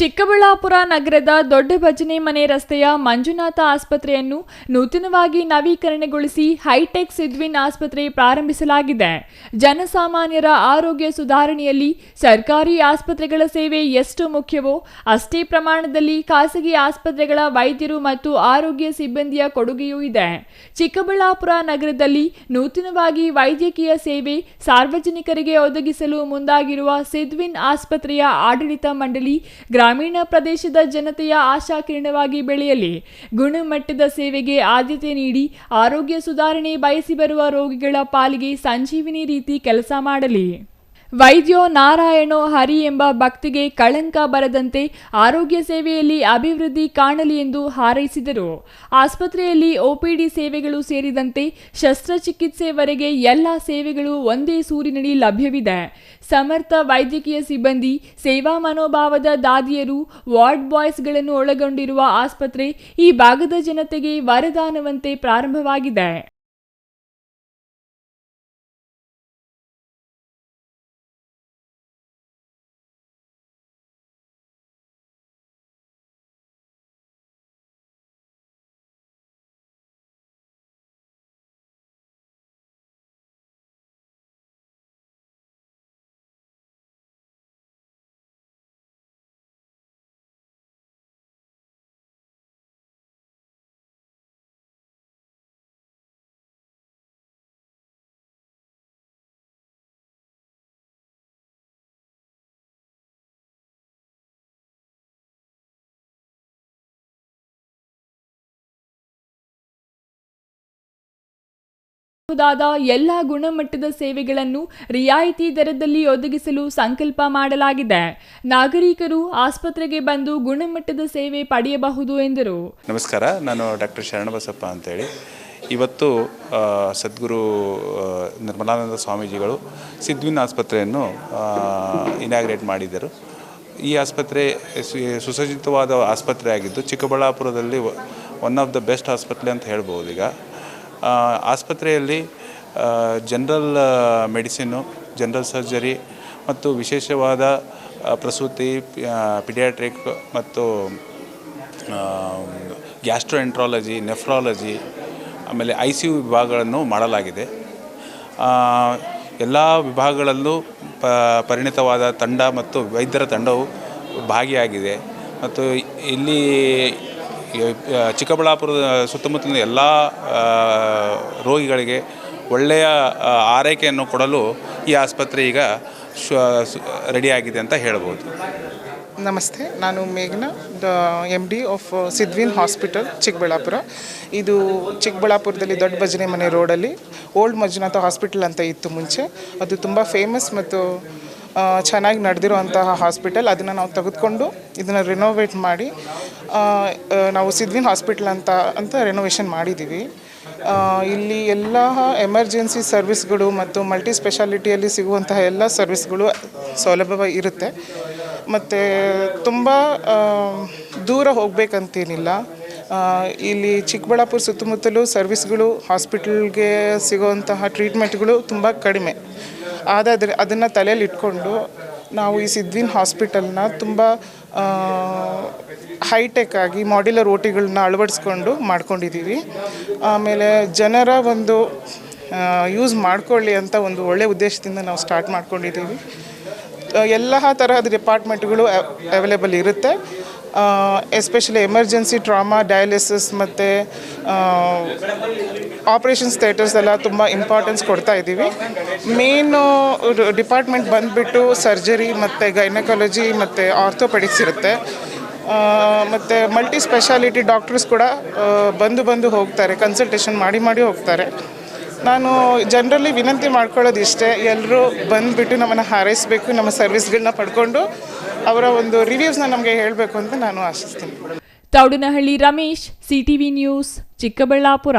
ಚಿಕ್ಕಬಳ್ಳಾಪುರ ನಗರದ ದೊಡ್ಡ ಭಜನೆ ಮನೆ ರಸ್ತೆಯ ಮಂಜುನಾಥ ಆಸ್ಪತ್ರೆಯನ್ನು ನೂತನವಾಗಿ ನವೀಕರಣಗೊಳಿಸಿ ಹೈಟೆಕ್ ಸಿದ್ವಿನ್ ಆಸ್ಪತ್ರೆ ಪ್ರಾರಂಭಿಸಲಾಗಿದೆ. ಜನಸಾಮಾನ್ಯರ ಆರೋಗ್ಯ ಸುಧಾರಣೆಯಲ್ಲಿ ಸರ್ಕಾರಿ ಆಸ್ಪತ್ರೆಗಳ ಸೇವೆ ಎಷ್ಟು ಮುಖ್ಯವೋ ಅಷ್ಟೇ ಪ್ರಮಾಣದಲ್ಲಿ ಖಾಸಗಿ ಆಸ್ಪತ್ರೆಗಳ ವೈದ್ಯರು ಮತ್ತು ಆರೋಗ್ಯ ಸಿಬ್ಬಂದಿಯ ಕೊಡುಗೆಯೂ ಇದೆ. ಚಿಕ್ಕಬಳ್ಳಾಪುರ ನಗರದಲ್ಲಿ ನೂತನವಾಗಿ ವೈದ್ಯಕೀಯ ಸೇವೆ ಸಾರ್ವಜನಿಕರಿಗೆ ಒದಗಿಸಲು ಮುಂದಾಗಿರುವ ಸಿದ್ವಿನ್ ಆಸ್ಪತ್ರೆಯ ಆಡಳಿತ ಮಂಡಳಿ ಗ್ರಾಮೀಣ ಪ್ರದೇಶದ ಜನತೆಯ ಆಶಾಕಿರಣವಾಗಿ ಬೆಳೆಯಲಿ, ಗುಣಮಟ್ಟದ ಸೇವೆಗೆ ಆದ್ಯತೆ ನೀಡಿ, ಆರೋಗ್ಯ ಸುಧಾರಣೆ ಬಯಸಿ ಬರುವ ರೋಗಿಗಳ ಪಾಲಿಗೆ ಸಂಜೀವಿನಿ ರೀತಿ ಕೆಲಸ ಮಾಡಲಿ. ವೈದ್ಯೋ ನಾರಾಯಣೋ ಹರಿ ಎಂಬ ಭಕ್ತಿಗೆ ಕಳಂಕ ಬರದಂತೆ ಆರೋಗ್ಯ ಸೇವೆಯಲ್ಲಿ ಅಭಿವೃದ್ಧಿ ಕಾಣಲಿ ಎಂದು ಹಾರೈಸಿದರು. ಆಸ್ಪತ್ರೆಯಲ್ಲಿ ಒಪಿಡಿ ಸೇವೆಗಳು ಸೇರಿದಂತೆ ಶಸ್ತ್ರಚಿಕಿತ್ಸೆವರೆಗೆ ಎಲ್ಲ ಸೇವೆಗಳು ಒಂದೇ ಸೂರಿನಡಿ ಲಭ್ಯವಿದೆ. ಸಮರ್ಥ ವೈದ್ಯಕೀಯ ಸಿಬ್ಬಂದಿ, ಸೇವಾ ಮನೋಭಾವದ ದಾದಿಯರು, ವಾರ್ಡ್ ಬಾಯ್ಸ್ಗಳನ್ನು ಒಳಗೊಂಡಿರುವ ಆಸ್ಪತ್ರೆ ಈ ಭಾಗದ ಜನತೆಗೆ ವರದಾನವಂತೆ ಪ್ರಾರಂಭವಾಗಿದೆ. ಬಹುದಾದ ಎಲ್ಲ ಗುಣಮಟ್ಟದ ಸೇವೆಗಳನ್ನು ರಿಯಾಯಿತಿ ದರದಲ್ಲಿ ಒದಗಿಸಲು ಸಂಕಲ್ಪ ಮಾಡಲಾಗಿದೆ. ನಾಗರಿಕರು ಆಸ್ಪತ್ರೆಗೆ ಬಂದು ಗುಣಮಟ್ಟದ ಸೇವೆ ಪಡೆಯಬಹುದು ಎಂದರು. ನಮಸ್ಕಾರ, ನಾನು ಡಾಕ್ಟರ್ ಶರಣಬಸಪ್ಪ ಅಂತೇಳಿ. ಇವತ್ತು ಸದ್ಗುರು ನಿರ್ಮಲಾನಂದ ಸ್ವಾಮೀಜಿಗಳು ಸಿದ್ವಿನ್ ಆಸ್ಪತ್ರೆಯನ್ನು ಇನಾಗ್ರೇಟ್ ಮಾಡಿದರು ಈ ಆಸ್ಪತ್ರೆ ಸುಸಜ್ಜಿತವಾದ ಆಸ್ಪತ್ರೆ ಆಗಿದ್ದು ಚಿಕ್ಕಬಳ್ಳಾಪುರದಲ್ಲಿ ಒನ್ ಆಫ್ ದ ಬೆಸ್ಟ್ ಆಸ್ಪತ್ರೆ ಅಂತ ಹೇಳ್ಬೋದು ಈಗ. ಆಸ್ಪತ್ರೆಯಲ್ಲಿ ಜನರಲ್ ಮೆಡಿಸಿನ್ನು, ಜನರಲ್ ಸರ್ಜರಿ ಮತ್ತು ವಿಶೇಷವಾದ ಪ್ರಸೂತಿ ಪಿಡಿಯಾಟ್ರಿಕ್ ಮತ್ತು ಗ್ಯಾಸ್ಟ್ರೋಎಂಟ್ರಾಲಜಿ ನೆಫ್ರಾಲಜಿ ಆಮೇಲೆ ಐ ಸಿ ಯು ವಿಭಾಗಗಳನ್ನು ಮಾಡಲಾಗಿದೆ. ಎಲ್ಲ ವಿಭಾಗಗಳಲ್ಲೂ ಪ, ಪರಿಣಿತವಾದ ತಂಡ ಮತ್ತು ವೈದ್ಯರ ತಂಡವು ಭಾಗಿಯಾಗಿದೆ. ಮತ್ತು ಇಲ್ಲಿ ಚಿಕ್ಕಬಳ್ಳಾಪುರದ ಸುತ್ತಮುತ್ತಲಿನ ಎಲ್ಲ ರೋಗಿಗಳಿಗೆ ಒಳ್ಳೆಯ ಆರೈಕೆಯನ್ನು ಕೊಡಲು ಈ ಆಸ್ಪತ್ರೆ ಈಗ ರೆಡಿಯಾಗಿದೆ ಅಂತ ಹೇಳ್ಬೋದು. ನಮಸ್ತೆ, ನಾನು ಮೇಘನಾ, the M D of Sidwin hospital Chikkaballapur. ಇದು ಚಿಕ್ಕಬಳ್ಳಾಪುರದಲ್ಲಿ ದೊಡ್ಡ ಭಜನೆ ಮನೆ ರೋಡಲ್ಲಿ, ಓಲ್ಡ್ ಮಂಜುನಾಥ ಹಾಸ್ಪಿಟಲ್ ಅಂತ ಇತ್ತು ಮುಂಚೆ. ಅದು ತುಂಬ ಫೇಮಸ್ ಮತ್ತು ಚೆನ್ನಾಗಿ ನಡೆದಿರುವಂತಹ ಹಾಸ್ಪಿಟಲ್ ಅದನ್ನು ನಾವು ತೆಗೆದುಕೊಂಡು ಇದನ್ನು ರಿನೋವೇಟ್ ಮಾಡಿ ನಾವು ಸಿದ್ವಿನ್ ಹಾಸ್ಪಿಟಲ್ ಅಂತ ಅಂತ ರೆನೋವೇಷನ್ ಮಾಡಿದ್ದೀವಿ ಇಲ್ಲಿ ಎಲ್ಲ ಎಮರ್ಜೆನ್ಸಿ ಸರ್ವಿಸ್ಗಳು ಮತ್ತು ಮಲ್ಟಿ ಸ್ಪೆಷಾಲಿಟಿಯಲ್ಲಿ ಸಿಗುವಂತಹ ಎಲ್ಲ ಸರ್ವಿಸ್ಗಳು ಸೌಲಭ್ಯವಾಗಿ ಇರುತ್ತೆ. ಮತ್ತು ತುಂಬ ದೂರ ಹೋಗಬೇಕಂತೇನಿಲ್ಲ. ಇಲ್ಲಿ ಚಿಕ್ಕಬಳ್ಳಾಪುರ ಸುತ್ತಮುತ್ತಲೂ ಸರ್ವಿಸ್ಗಳು ಹಾಸ್ಪಿಟಲ್ಗೆ ಸಿಗುವಂತಹ ಟ್ರೀಟ್ಮೆಂಟ್ಗಳು ತುಂಬ ಕಡಿಮೆ. ಆದಾದರೆ ಅದನ್ನು ತಲೆಯಲ್ಲಿ ಇಟ್ಕೊಂಡು ನಾವು ಈ ಸಿದ್ವಿನ್ ಹಾಸ್ಪಿಟಲ್ನ ತುಂಬ ಹೈಟೆಕ್ ಆಗಿ ಮಾಡ್ಯುಲರ್ ಓಟಿಗಳನ್ನ ಅಳವಡಿಸ್ಕೊಂಡು ಮಾಡ್ಕೊಂಡಿದ್ದೀವಿ. ಆಮೇಲೆ ಜನರ ಒಂದು ಯೂಸ್ ಮಾಡ್ಕೊಳ್ಳಿ ಅಂತ ಒಂದು ಒಳ್ಳೆಯ ಉದ್ದೇಶದಿಂದ ನಾವು ಸ್ಟಾರ್ಟ್ ಮಾಡ್ಕೊಂಡಿದ್ದೀವಿ. ಎಲ್ಲ ತರಹದ ಡಿಪಾರ್ಟ್ಮೆಂಟ್ಗಳು ಅವೈಲೇಬಲ್ ಇರುತ್ತೆ. ಎಸ್ಪೆಷಲಿ ಎಮರ್ಜೆನ್ಸಿ ಟ್ರಾಮಾ ಡಯಾಲಿಸಿಸ್ ಮತ್ತು ಆಪ್ರೇಷನ್ಸ್ ಥಿಯೇಟರ್ಸ್ ಎಲ್ಲ ತುಂಬ ಇಂಪಾರ್ಟೆನ್ಸ್ ಕೊಡ್ತಾ ಇದ್ದೀವಿ. ಮೇನು ಡಿಪಾರ್ಟ್ಮೆಂಟ್ ಬಂದುಬಿಟ್ಟು ಸರ್ಜರಿ ಮತ್ತು ಗೈನಕಾಲಜಿ ಮತ್ತು ಆರ್ಥೋಪೆಡಿಕ್ಸ್ ಇರುತ್ತೆ. ಮತ್ತು ಮಲ್ಟಿ ಸ್ಪೆಷಾಲಿಟಿ ಡಾಕ್ಟರ್ಸ್ ಕೂಡ ಬಂದು ಬಂದು ಹೋಗ್ತಾರೆ ಕನ್ಸಲ್ಟೇಷನ್ ಮಾಡಿ ಮಾಡಿ ಹೋಗ್ತಾರೆ. ನಾನು ಜನರಲ್ಲಿ ವಿನಂತಿ ಮಾಡ್ಕೊಳ್ಳೋದು ಇಷ್ಟೇ ಎಲ್ಲರೂ ಬಂದುಬಿಟ್ಟು ನಮ್ಮನ್ನು ಹಾರೈಸಬೇಕು, ನಮ್ಮ ಸರ್ವಿಸ್ಗಳನ್ನ ಪಡ್ಕೊಂಡು ಅವರ ಒಂದು ರಿವ್ಯೂಸ್ನ ನಮಗೆ ಹೇಳಬೇಕು ಅಂತ ನಾನು ಆಶಿಸ್ತೀನಿ. Taudanahalli Ramesh, CTV news, Chikkaballapur.